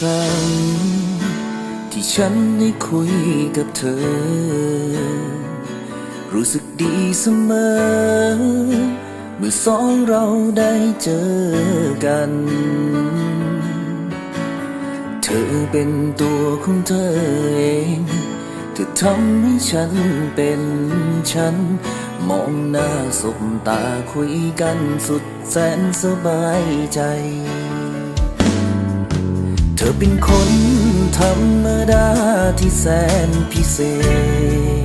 ครั้ง ที่ฉันได้คุยกับเธอ รู้สึกดีเสมอ เมื่อสองเราได้เจอกัน เธอเป็นตัวของเธอเอง เธอทำให้ฉันเป็นฉัน มองหน้าสบตาคุยกันสุดแสนสบายใจ ธอเป็นคนธรรมดาที่แสนพิเศ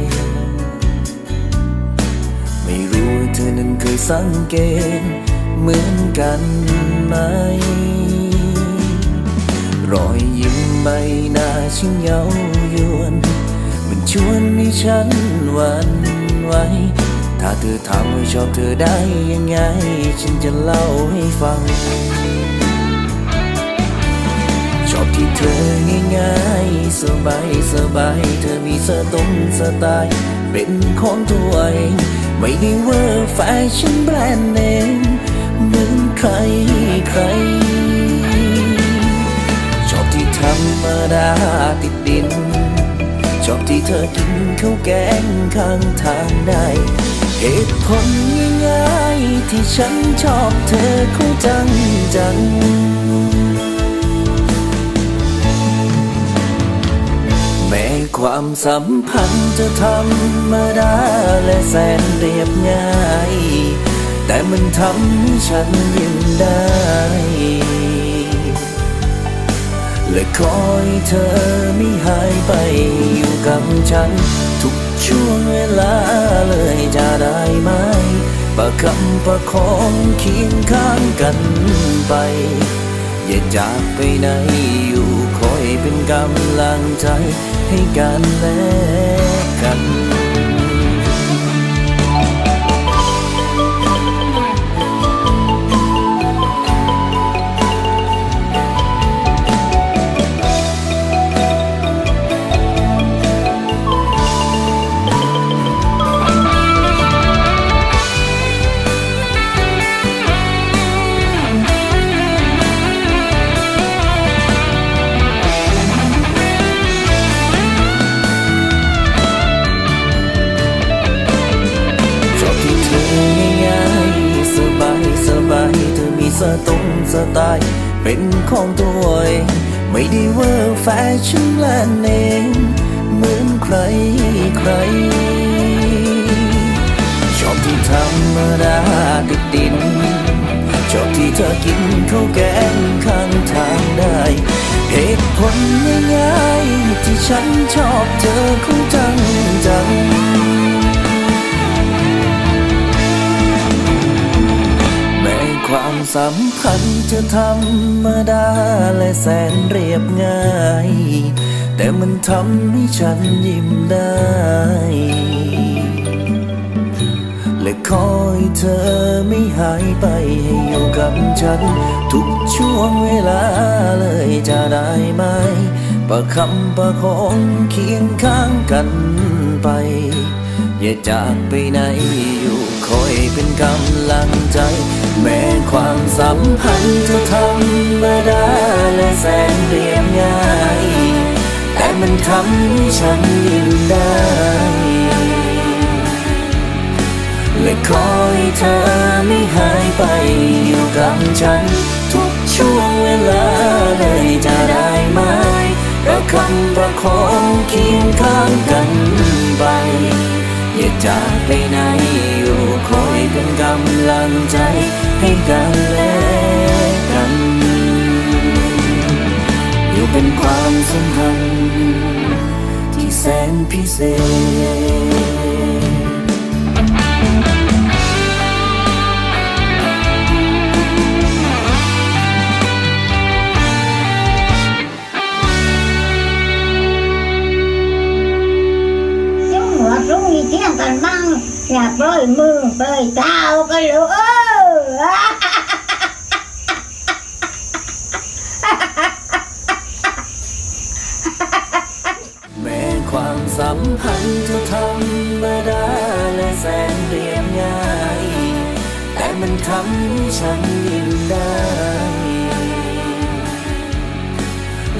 ษ ไม่รู้ว่าเธอนั้นเคยสังเกตเหมือนกันไหม รอยยิ้มใบหน้าช่างเย้ายวน มันชวนให้ฉันหวันไหว ถ้าเธอถามว่าชอบเธอได้ยังไง ฉันจะเล่าให้ฟัง อบที่เธอง่ายๆ สบายสบายเธอมีสตงสไตล์เป็นของตัวเอง ไม่ได้เวอร์แฟชั่นแบรนด์เนมเหมือนใครใคร ชอบที่ธรรมดาติดดิน ชอบที่เธอกินข้าวแกงข้างทางได้เหตุผลง่ายๆที่ฉันชอบเธอเขาจังจัง ความสัมพันธ์จะธรรมดาและแสนเรียบง่าย แต่มันทำให้ฉันยิ้มได้ และคอยเธอไม่หายไปอยู่กับฉัน ทุกช่วงเวลาเลยจะได้ไหมประคำประคองเคียงข้างกันไป อย่าจากไปไหนอยู่ เป็นกำลังใจให้กันและ สตงสไตล์เป็นของตัวเองไม่ได้เวอร์แฟชั่นแลนเองเหมือนใครใคร ชอบที่ธรรมดาติดดิน ชอบที่เธอกินข้าวแกงข้างทางได้ เหตุผลง่ายๆที่ฉันชอบเธอคงจังจั สัมพันธ์จะธรรมดาและแสนเรียบง่าย แต่มันทำให้ฉันยิ้มได้ และคอยเธอไม่หายไปให้อยู่กับฉัน ทุกช่วงเวลาเลยจะได้ไหม ประคำประคองเคียงข้างกันไป อย่าจากไปไหนอยู่ คอยเป็นกำลังใจ แม้ความสัมพันธ์จะธรรมดาและแสนเรียบง่าย แต่มันทำให้ฉันยิ้มได้ และคอยเธอไม่หายไปอยู่กับฉัน ทุกช่วงเวลาเลยจะได้ไหมประคำประคองเคียงข้างกันไปอย่าจากไปไหนอยู่ เป็นกำลังใจให้กันและกัน อยู่เป็นความสัมพันธ์ที่แสนพิเศษ rung đi tiếng cần măng Là bơi mương bơi tao cái lửa แม้ความสัมพันธ์จะธรรมดาและแสนเรียบง่าย แต่มันทำให้ฉันยิ้มได้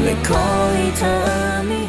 และขอให้เธอไม่